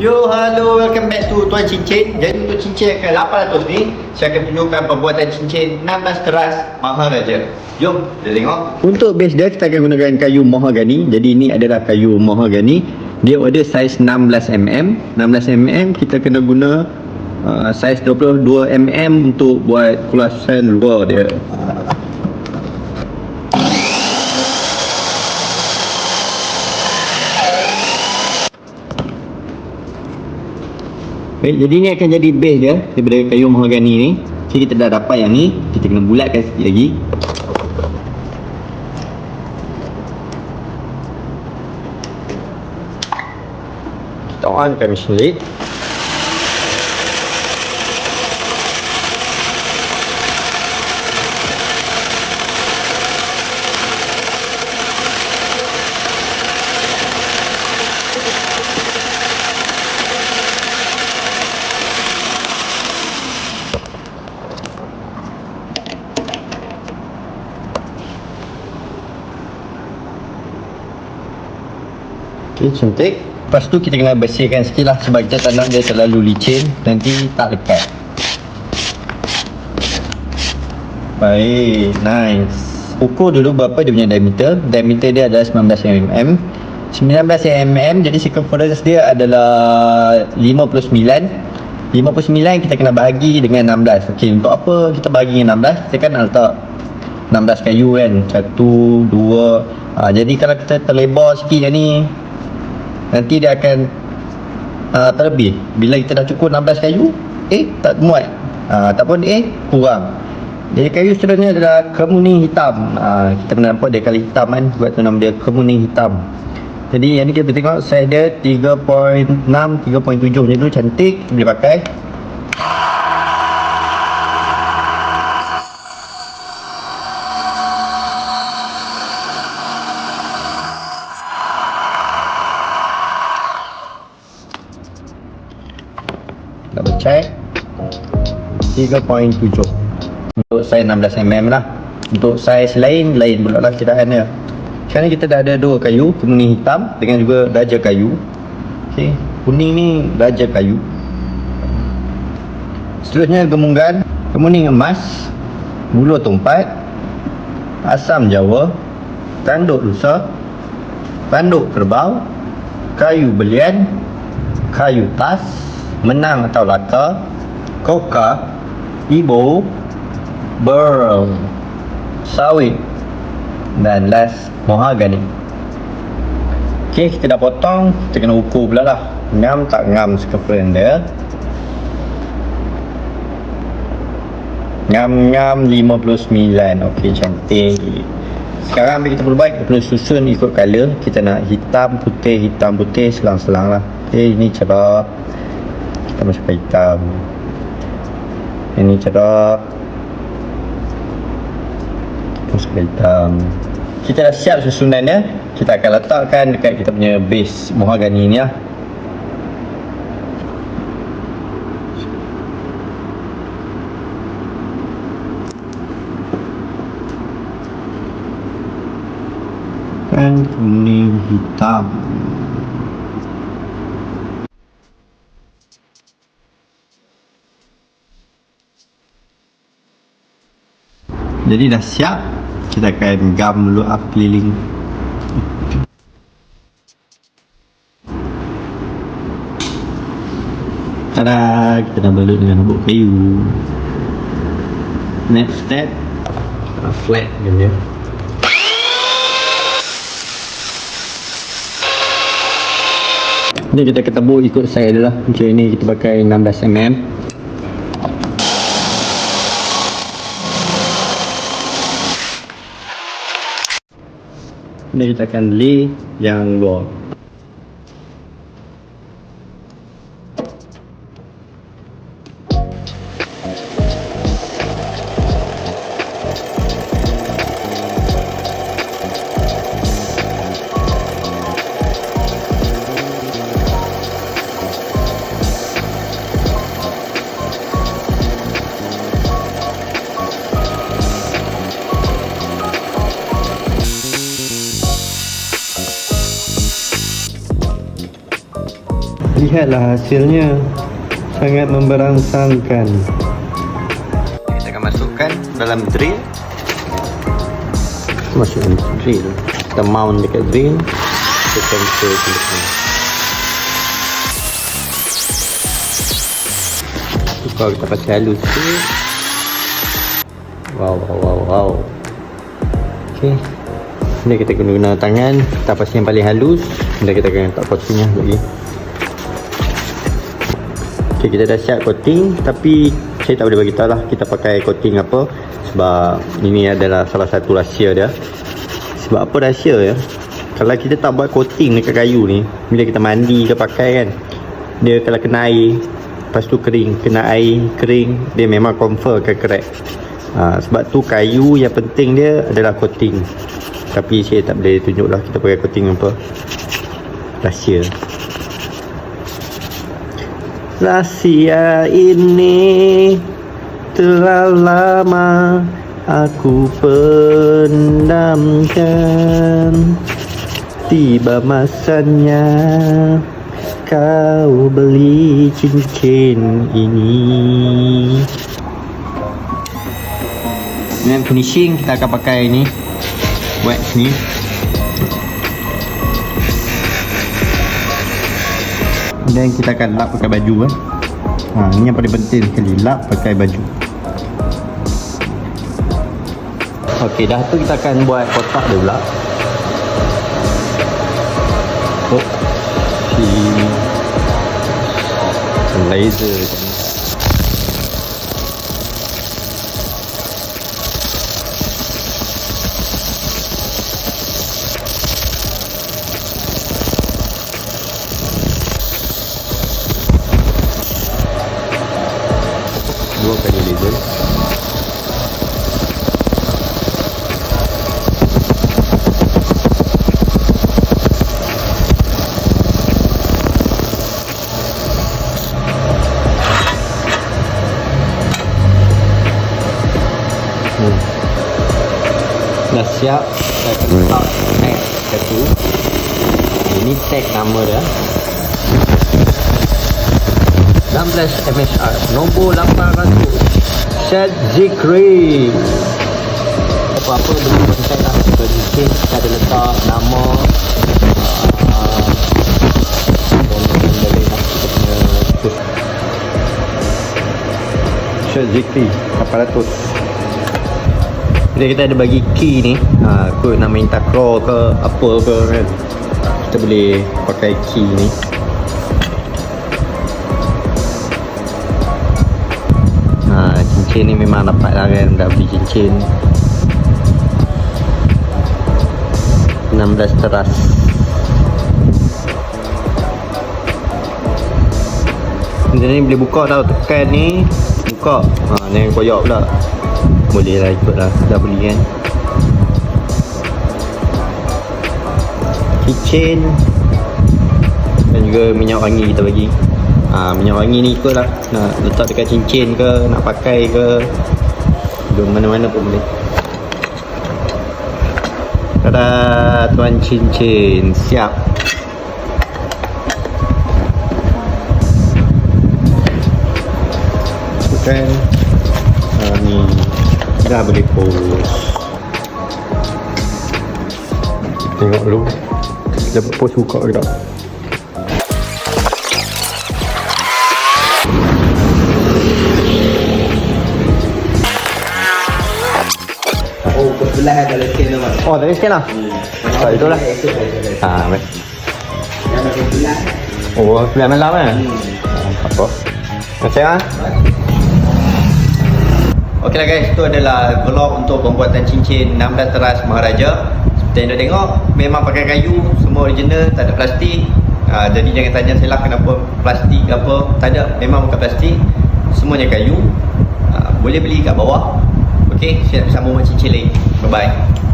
Yo, hello, welcome back to Tuan Cincin Jadi untuk cincin yang ke-800 ni Saya akan tunjukkan pembuatan cincin 16 keras Maharaja. Jom, kita tengok. Untuk base dia, kita akan gunakan kayu mahogani Jadi ini adalah kayu mahogani Dia ada saiz 16mm 16mm kita kena guna uh, Saiz 22mm untuk buat kulasan luar dia Baik, jadi ni akan jadi base dia daripada kayu mahogani ni. So kita dah dapat yang ni, kita kena bulatkan sikit lagi. Kita onkan mesin lead. Okay, cantik. Lepas tu kita kena bersihkan sikit lah sebab kita tak nak dia terlalu licin nanti tak lekat. Baik, nice. Ukur dulu berapa dia punya diameter. Diameter dia adalah 19mm. 19mm jadi circumference dia adalah 59. 59 kita kena bahagi dengan 16. Okey, untuk apa kita bahagi dengan 16? Kita kan nak letak 16 kayu kan. 1 2 ha, jadi kalau kita terlebar sikit yang ni nanti dia akan uh, terlebih bila kita dah cukup 16 kayu eh tak muat. Uh, ataupun eh kurang. Jadi kayu seterusnya adalah kemuning hitam. Uh, kita kena nampak dia kali hitam kan sebab tu nama dia kemuning hitam. Jadi yang ni kita tengok saya dia 3.6 3.7 macam tu cantik boleh pakai check. 3.7 untuk saiz 16mm lah. Untuk saiz lain lain pula lah kiraan dia. Sekarang ni kita dah ada dua kayu kuning hitam dengan juga raja kayu. Ok kuning ni raja kayu. Seterusnya gemunggan. Kemuning emas bulu tumpat asam jawa tanduk rusa tanduk kerbau kayu belian kayu tas menang atau laka koka ibo burl sawit dan last mahagani ok kita dah potong kita kena ukur pula lah. Ngam tak ngam circumference dia ngam-ngam 59 ok cantik. Sekarang ambil kita perlu baik kita perlu susun ikut color. Kita nak hitam putih hitam putih selang-selang lah. Ok ini cerah kita masukkan hitam. Ini cerah kita masukkan hitam. Kita dah siap susunannya kita akan letakkan dekat kita punya base mahogani ni lah kan kuning hitam jadi dah siap kita akan gam dulu up keliling. Tada, kita dah balut dengan bubuk kayu. Next step. Uh, Flat dia. Punya Ni kita ketebuk ikut saya adalah Macam ni kita pakai 16mm Ni kita akan lay yang luar lihatlah hasilnya sangat memberangsangkan. Kita akan masukkan dalam drill. Masukkan drill. Kita mount dekat drill. Kita cancel ke depan. Tukar kita pasal halus sikit. Wow wow wow wow. Ok ni kita guna guna tangan. Tapas yang paling halus. Dan kita akan letak coating lah lagi kita dah siap coating tapi saya tak boleh bagi tahu lah kita pakai coating apa. Sebab ini adalah salah satu rahsia dia. Sebab apa rahsia ya? Kalau kita tak buat coating dekat kayu ni bila kita mandi ke pakai kan dia kalau kena air. Lepas tu kering kena air kering dia memang confirm akan crack ha, sebab tu kayu yang penting dia adalah coating. Tapi saya tak boleh tunjuk lah kita pakai coating apa. Rahsia rahsia ini telah lama aku pendamkan. Tiba masanya kau beli cincin ini. Dengan finishing kita akan pakai ni wax ni dan kita akan lap pakai baju eh. ha, ini yang paling penting sekali lap pakai baju. Ok dah tu kita akan buat kotak dia pula. Oh si laser siap. Saya akan letak tag satu ini tag nama dia. 16 MSR nombor 800 Syed Zikri apa-apa beli kontak lah. Beli case kita ada letak nama tu Syed Zikri 800 bila kita ada bagi key ni ha, kot nak main takraw ke apa ke kan kita boleh pakai key ni. Ha, cincin ni memang dapat lah kan dah beli cincin. 16 teras. Macam ni boleh buka tau tekan ni buka. Ha, jangan koyak pula boleh lah ikut lah dah beli kan. Kitchen dan juga minyak wangi kita bagi. Ha, minyak wangi ni ikut lah. Nak letak dekat cincin ke nak pakai ke. Di mana-mana pun boleh. Tada tuan cincin. Siap. Bukan. ni boleh post tengok dulu dapat post buka ke tak Oh, kebelah ada tu mas. oh tadi scan lah tak itulah ha, baik Yang ada kebelah. oh 9 malam kan hmm. apa macam ah Okey lah guys, itu adalah vlog untuk pembuatan cincin 16 teras Maharaja. Seperti anda tengok, memang pakai kayu, semua original, tak ada plastik. Uh, Jadi jangan tanya saya lah kenapa plastik ke apa. Tak ada, memang bukan plastik Semuanya kayu. Uh, Boleh beli kat bawah. Okey, saya nak sambung cincin lain. Bye-bye